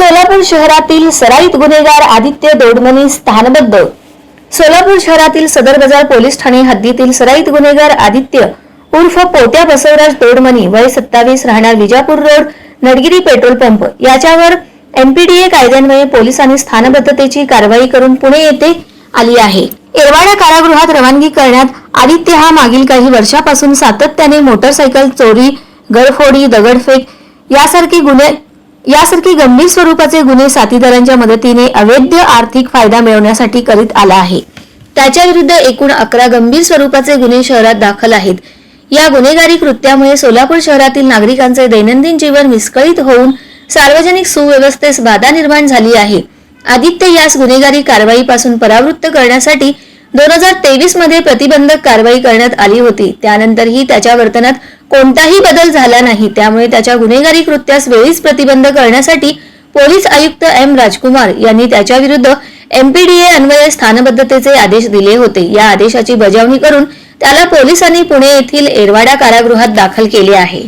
सोलापूर शहरातील सराईत गुन्हेगार आदित्य दोडमनी स्थानबद्ध. सोलापूर शहरातील सदर बाजार पोलीस ठाणे हद्दीतील सराईत गुन्हेगार आदित्य उर्फ पोट्या बसवराज दोडमनी वय सत्तावीस राहणार Vijapur road Nadagiri petrol pump. याच्यावर एमपीडीए कायद्यान्वये पोलिसांनी स्थानबद्धतेची कारवाई करून पुणे येथे आली आहे. एरवाडा कारागृहात रवानगी करण्यात आदित्य हा मागील काही वर्षापासून सातत्याने मोटरसायकल चोरी गळफोडी दगडफेक यासारखे गुन्हे यासारखे गंभीर स्वरूपाचे गुन्हे साथीदारांच्या मदतीने अवैध आर्थिक फायदा मिळवण्यासाठी करीत आला आहे. त्याच्याविरुद्ध एकूण अकरा गंभीर स्वरूपाचे गुन्हे शहरात दाखल आहेत. या गुन्हेगारी कृत्यामुळे सोलापूर शहरातील नागरिकांचे दैनंदिन जीवन विस्कळीत होऊन सार्वजनिक सुव्यवस्थेस बाधा निर्माण झाली आहे. आदित्य यास गुन्हेगारी कारवाईपासून परावृत्त करण्यासाठी दोन हजार तेवीसमध्ये प्रतिबंधक कारवाई करण्यात आली होती. त्यानंतरही त्याच्या वर्तनात कोणताही बदल झाला नाही. त्यामुळे त्याच्या गुन्हेगारी कृत्यास वेळीच प्रतिबंध करण्यासाठी पोलीस आयुक्त एम राजकुमार यांनी त्याच्या विरुद्ध एमपीडीए अन्वये स्थानबद्धतेचे आदेश दिले होते. या आदेशाची बजावणी करून त्याला पोलिसांनी पुणे येथील एरवाडा कारागृहात दाखल केले आहे.